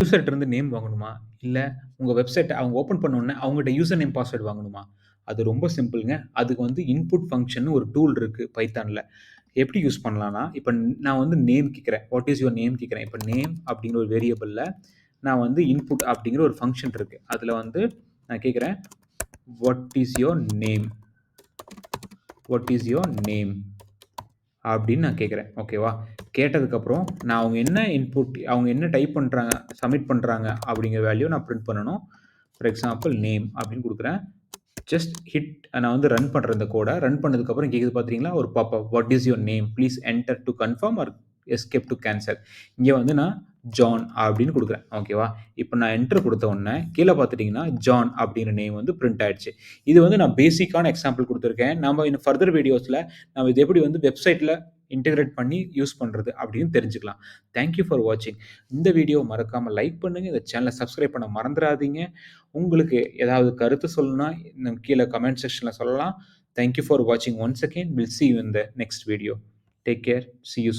யூசர்ட்டருந்து name வாங்கணுமா? இல்லை உங்கள் வெப்சைட்டை அவங்க ஓப்பன் பண்ண அவங்ககிட்ட யூசர் நேம், பாஸ்வேர்டு வாங்கணுமா? அது ரொம்ப சிம்பிள்ங்க. அதுக்கு வந்து இன்புட் ஃபங்க்ஷன் ஒரு டூல் இருக்குது பைத்தானில் எப்படி யூஸ் பண்ணலான்னா, இப்போ நான் வந்து நேம் கேட்குறேன் வாட் இஸ் யுவர் நேம் கேட்குறேன் இப்போ நேம் அப்படிங்கிற ஒரு வேரியபிளில் நான் வந்து இன்புட் அப்படிங்கிற ஒரு ஃபங்க்ஷன் இருக்குது அதில் வந்து நான் கேட்குறேன் what is your name? What is your name? அப்படின்னு நான் கேட்குறேன் ஓகேவா? கேட்டதுக்கப்புறம் நான் அவங்க என்ன இன்புட் அவங்க என்ன டைப் பண்ணுறாங்க சப்மிட் பண்ணுறாங்க அப்படிங்கிற வேல்யூ நான் பிரிண்ட் பண்ணணும். ஃபார் எக்ஸாம்பிள் நேம் அப்படின்னு கொடுக்குறேன் ஜஸ்ட் ஹிட் நான் வந்து ரன் பண்றேன் இந்த கோடை ரன் பண்ணதுக்கப்புறம் கேட்குது பார்த்தீங்களா? ஒரு பாப்பா what is your name? Please enter to confirm or escape to cancel. இங்கே வந்து நான் ஜான் அப்படின்னு கொடுக்குறேன் ஓகேவா? இப்போ நான் என்டர் கொடுத்த உடனே கீழே பார்த்துட்டீங்கன்னா, ஜான் அப்படிங்கிற நேம் வந்து பிரிண்ட் ஆயிடுச்சு. இது வந்து நான் பேசிக்கான எக்ஸாம்பிள் கொடுத்துருக்கேன் நம்ம இன்னும் ஃபர்தர் வீடியோஸில் நம்ம இது எப்படி வந்து வெப்சைட்டில் இன்டெகிரேட் பண்ணி யூஸ் பண்ணுறது அப்படின்னு தெரிஞ்சுக்கலாம். தேங்க் யூ ஃபார் வாட்சிங். இந்த வீடியோ மறக்காமல் லைக் பண்ணுங்கள் இந்த சேனலை சப்ஸ்கிரைப் பண்ண மறந்துறாதீங்க. உங்களுக்கு ஏதாவது கருத்து சொல்லணும்னா நம்ம கீழே கமெண்ட் செக்ஷனில் சொல்லலாம். தேங்க் யூ ஃபார் வாட்சிங் once again. Will see you இந்த the next video. Take care. See you